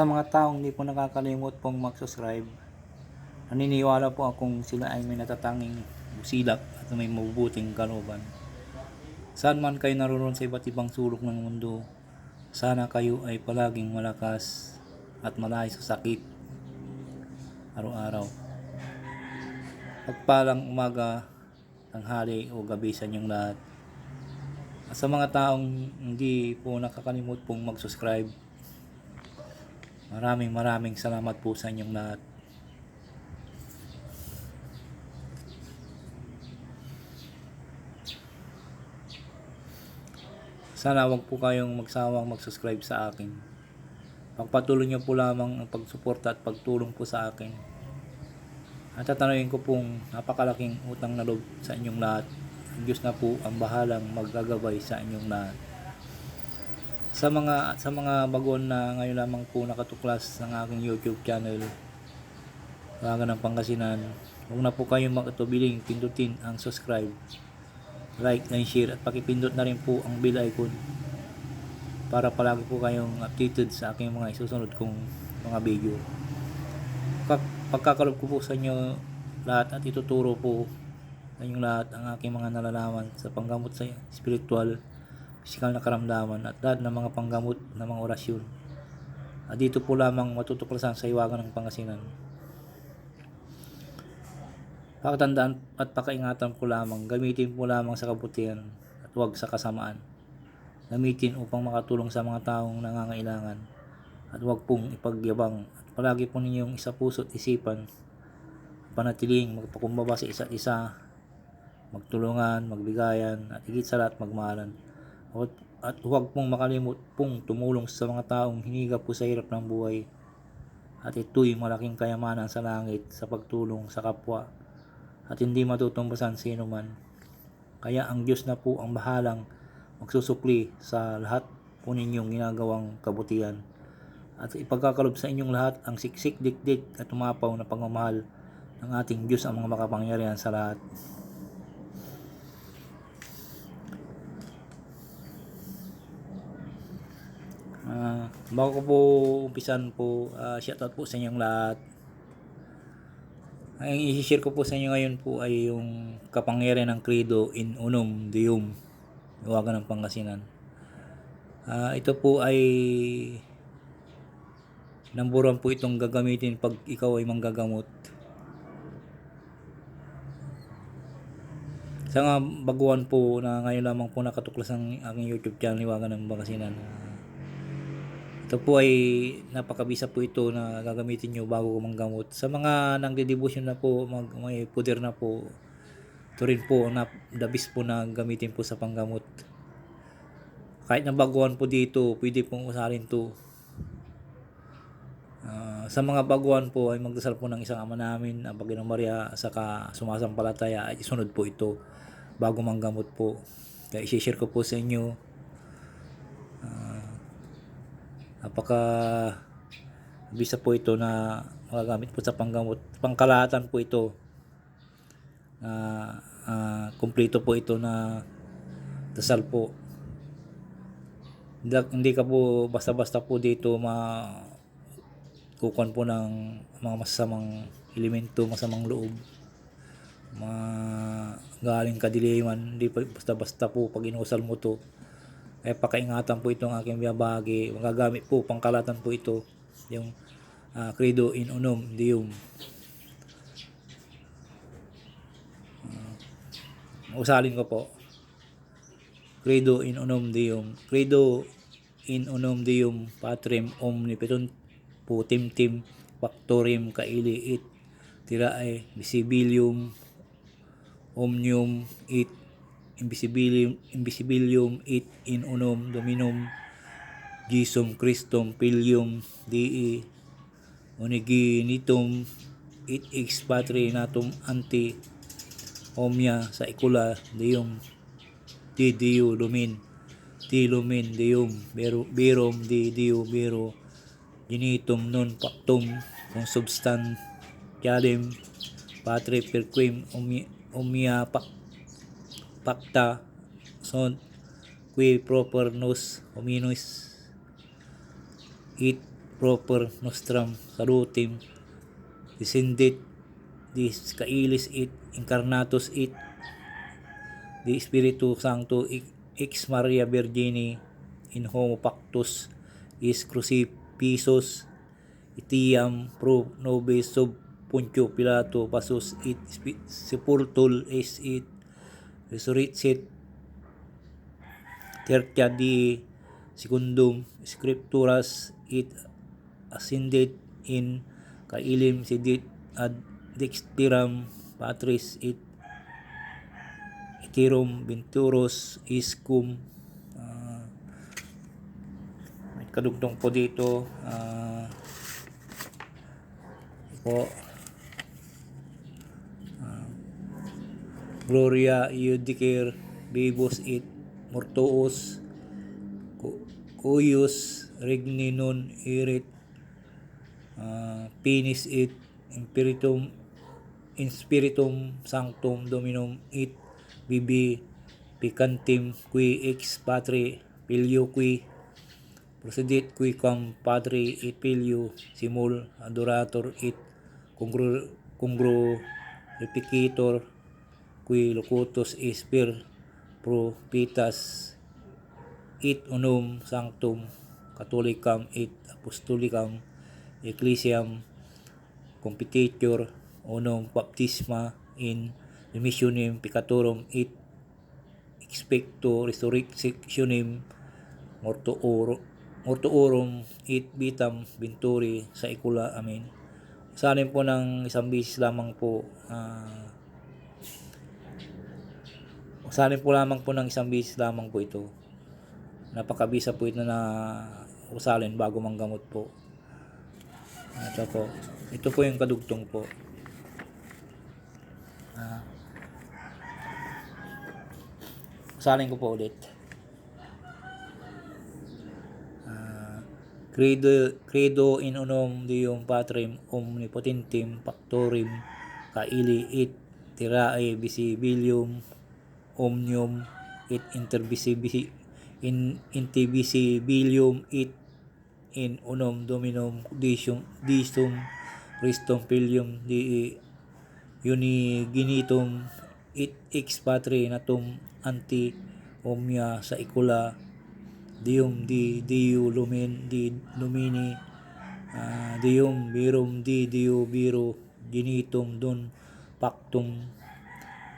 Sa mga taong hindi po nakakalimot pong mag-subscribe, naniniwala po akong sila ay may natatanging silak at may mabubuting kalooban. Saan man kayo naroon sa iba't ibang sulok ng mundo, sana kayo ay palaging malakas at malayo sa sakit araw-araw. Pagpalang umaga, tanghali o gabi sa inyong lahat. At sa mga taong hindi po nakakalimot pong mag-subscribe, maraming maraming salamat po sa inyong lahat. Sana wag po kayong magsawang mag-subscribe sa akin. Pagpatuloy niyo po lamang ang pagsuporta at pagtulong po sa akin. At tatanungin ko pong napakalaking utang na loob sa inyong lahat. Ang Diyos na po ang bahalang maggagabay sa inyong lahat. Sa mga sa mga bagon na ngayon lamang po nakatuklas ng aking YouTube channel, Raga ng Pangasinan, huwag na po kayong makatubiling pindutin ang subscribe, like and share at pakipindot na rin po ang bell icon para palagi po kayong updated sa aking mga isusunod kong mga video. Pag- Pagkakalob ko po sa inyo lahat at ituturo po sa inyong lahat ang aking mga nalalaman sa panggamot sa spiritual, physical na karamdaman at lahat ng mga panggamot ng mga orasyon. At dito po lamang matutuklasan sa iwagan ng Pangasinan. Pakatandaan at pakaingatan po lamang, gamitin po lamang sa kabutihan at huwag sa kasamaan. Gamitin upang makatulong sa mga taong nangangailangan at huwag pong ipagyabang at palagi po ninyong isa puso't isipan panatiling magpakumbaba sa isa't isa magtulungan, magbigayan at higit sa lahat magmahalan at, at huwag pong makalimut pong tumulong sa mga taong hiniga po sa hirap ng buhay at ito'y malaking kayamanan sa langit sa pagtulong sa kapwa at hindi matutumbasan sino man. Kaya ang Diyos na po ang bahalang magsusukli sa lahat po ninyong ginagawang kabutihan. At ipagkakalob sa inyong lahat ang siksik, dikdik at umapaw na pagmamahal ng ating Diyos ang mga makapangyarihan sa lahat. Ah, bago ko po umpisan po, uh, shoutout po sa inyong lahat. Ang i-share ko po sa inyo ngayon po ay yung kapangyarihan ng Credo in Unum Deum, Iwagan ng Pangasinan. Ah, ito po ay namburan po itong gagamitin pag ikaw ay manggagamot. Sa nga baguhan po na ngayon lamang po nakatuklas ang aking YouTube channel Iwagan ng Pangasinan. Ito po ay napakabisa po ito na gagamitin nyo bago manggamot. Sa mga nagde-devotion na po, mag, may puder na po, ito rin po na dabis po na gamitin po sa panggamot. Kahit na baguhan po dito, pwede pong usarin to. Ah, sa mga baguhan po ay magdasal po ng isang ama namin, ang Panginoong Maria, saka sumasampalataya ay isunod po ito bago manggamot po. Kaya i-share ko po sa inyo Napaka bisa po ito na magagamit po sa panggamot. Pangkalahatan po ito. Na uh, kumpleto po ito na dasal po. Hindi, ka po basta-basta po dito ma kukuan po ng mga masamang elemento, masamang loob. Ma galing kadiliman, hindi basta-basta po pag inusal mo to kaya pakaingatan po itong aking biyabagi. Magagamit po, pangkalatan po ito. Yung uh, Credo in Unum Deum. Uh, usalin ko po. Credo in Unum Deum. Credo in Unum Deum Patrem Omnipotent Putim Tim Factorim Kaili It Tirae Visibilium Omnium It invisibilium, invisibilium it in unum dominum Gisum Christum Filium Dei Uniginitum it ex patri natum anti omnia sa ikula deum di diu lumin di lumin deum bero berum di diu bero genitum non pactum con substan cadem patri perquim omnia, omnia pac pacta sunt qui proper nos hominis it proper nostrum salutem descendit dis cailis it incarnatus it di Spiritu Sancto ex Maria Virgini in homo pactus is crucifisus itiam pro nobis sub Poncio Pilato pasus it sepultul is it resurrecit tertia di secundum. Scripturas it ascended in kailim sidit ad dexteram patris it itirum venturos is cum ah, may kadugtong po dito. Ah, po Gloria Iudicare Bibus it Mortuus Cu- Cuius Regni non irit ah, Pinis it Imperitum in spiritum sanctum dominum it bibi picantim qui ex patri filio qui procedit qui cum patri et filio simul adorator it congru congru replicator qui locutus is per propitas it unum sanctum catholicam et apostolicam ecclesiam competitor unum baptisma in remissionem peccatorum et expecto resurrectionem mortuorum mortuorum et vitam venturi saecula amen. Salin po ng isang bisis lamang po ah Salin po lamang po ng isang bisis lamang po ito. Napakabisa po ito na usalin bago manggamot po. Ito po. Ito po yung kadugtong po. Ah. Usalin ko po ulit. Ah, credo, credo in unum Deum Patrem omnipotentem pactorim caeli et terrae visibilium omnium et intervisibi in intervisibilium et in unum dominum disum disum Christum filium di unigenitum et ex patri natum anti omnia saecula Deum di Deo lumen di lumini ah, Deum virum di Deo viro genitum don pactum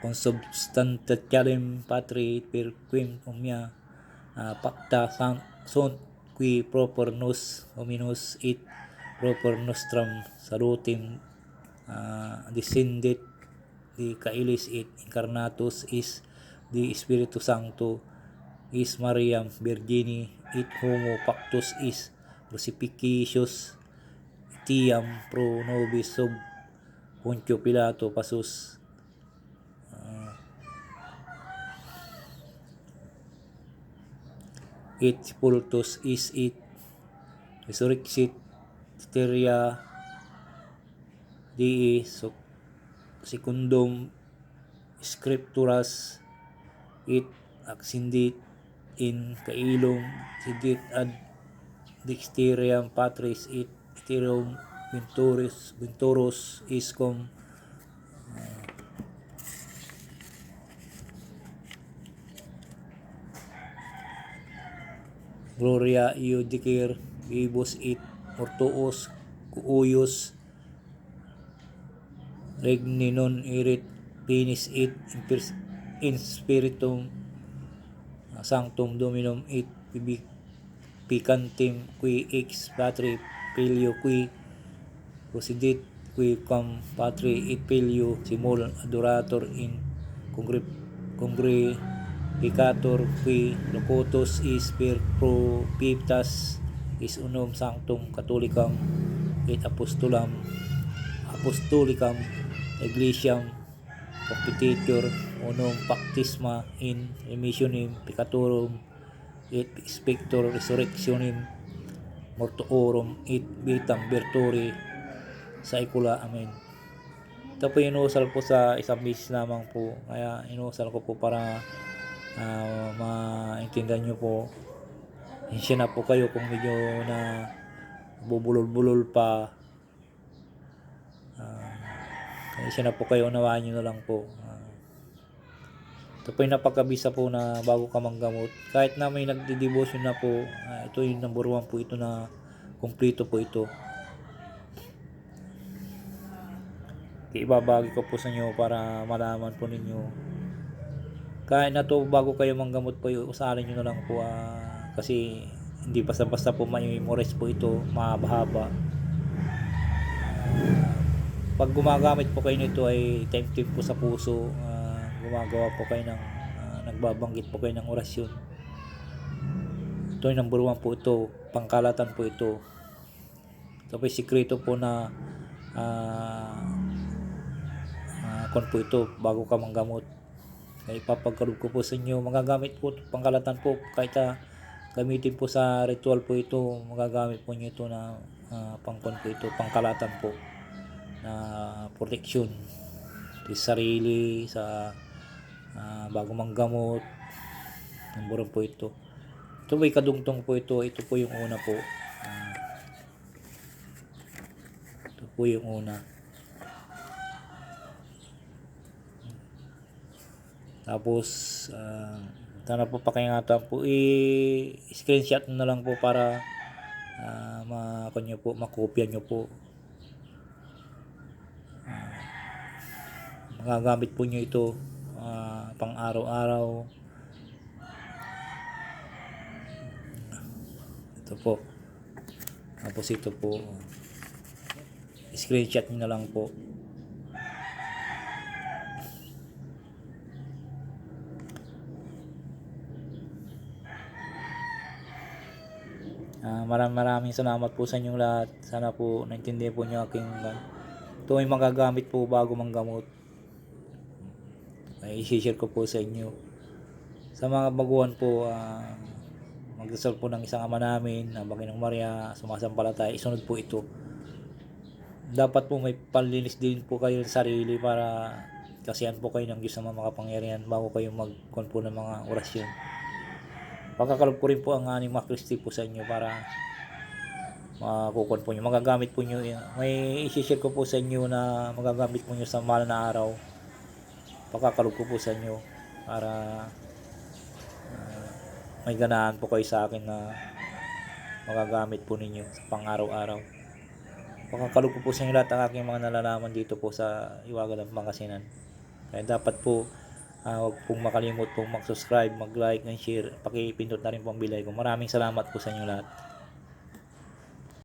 consubstantialem patri per quem omnia ah, pacta san, sunt qui proper nos hominus et proper nostrum salutem ah, descendit di Caelis et incarnatus is di Spiritu Sancto is Mariam Virgini et homo pactus is crucifixus tiam pro nobis sub Poncio Pilato pasus et sepultus is it. Resurrexit teria dii so secundum scripturas it accendit in caelum sidit ad dexteriam patris et iterum venturis venturus is Gloria iudicir vivus et mortuus cuius regni non erit finis et in spiritum sanctum dominum et pibi- picantem qui ex patri filio qui procidit qui cum patri et filio simul adorator in congre congregator qui locutus is per propitas is unum sanctum catholicam et apostolam apostolicam ecclesiam competitor unum baptisma in remissionem peccatorum et spector resurrectionem mortuorum et vitam virturi saecula amen. Ito po inusal po sa isang beses lamang po kaya inusal ko po para ah, maintindihan nyo po Hensya na po kayo kung medyo na bubulol-bulol pa. Kaya siya na po kayo, unawaan nyo na lang po. Ah, ito po yung napakabisa po na bago ka manggamot. Kahit na may nagdi-devotion na po, ah, ito yung number one po ito na kumplito po ito. Ibabagi ko po sa inyo para malaman po ninyo. Kahit na to bago kayo manggamot po, usahalin nyo na lang po ah, kasi hindi basta-basta po may memorize po ito, mahaba-haba. Pag gumagamit po kayo nito ay time po sa puso, ah, gumagawa po kayo ng, ah, nagbabanggit po kayo ng orasyon. Ito yung number one po ito, pangkalatan po ito. Ito po yung sikreto po na ah, ah, kon po ito bago ka manggamot. Kaya ipapagkalog ko po sa inyo, magagamit po pangkalatan po kahit ah, gamitin po sa ritual po ito, magagamit po nyo ito na ah, pangkon po ito, pangkalatan po na protection sa sarili, sa ah, bago manggamot, number po ito. Ito may kadungtong po ito, ito po yung una po. Ah, ito po yung una. Tapos, ah, sana po pakingatan po, i-screenshot na lang po para uh, makunyo po, makopya nyo po. Ah, magagamit po nyo ito ah, pang araw-araw. Ito po. Tapos ito po. Screenshot nyo na lang po. Ah, maraming maraming salamat po sa inyong lahat. Sana po naintindihan po niyo aking ah, ito ay magagamit po bago manggamot. Ay i-share ko po sa inyo. Sa mga baguhan po, ah, magdasal po ng isang ama namin, na Baginong Maria, sumasampalataya, isunod po ito. Dapat po may panlinis din po kayo sa sarili para kasihan po kayo ng Diyos na makapangyarihan bago kayo magkon po ng mga orasyon. Pagkakalob ko rin po ang aning mga Kristi po sa inyo para makukon po nyo. Magagamit po nyo. May isi-share ko po sa inyo na magagamit po nyo sa mahal na araw. Pagkakalob ko po sa inyo para ah, may ganahan po kayo sa akin na magagamit po ninyo sa pang araw-araw. Pagkakalob ko po sa inyo lahat ang aking mga nalalaman dito po sa Iwagan ng Pangasinan. Kaya dapat po Ah, huwag pong makalimot pong mag-subscribe, mag-like, and share. Pakipindot na rin po ang bilay ko. Maraming salamat po sa inyo lahat.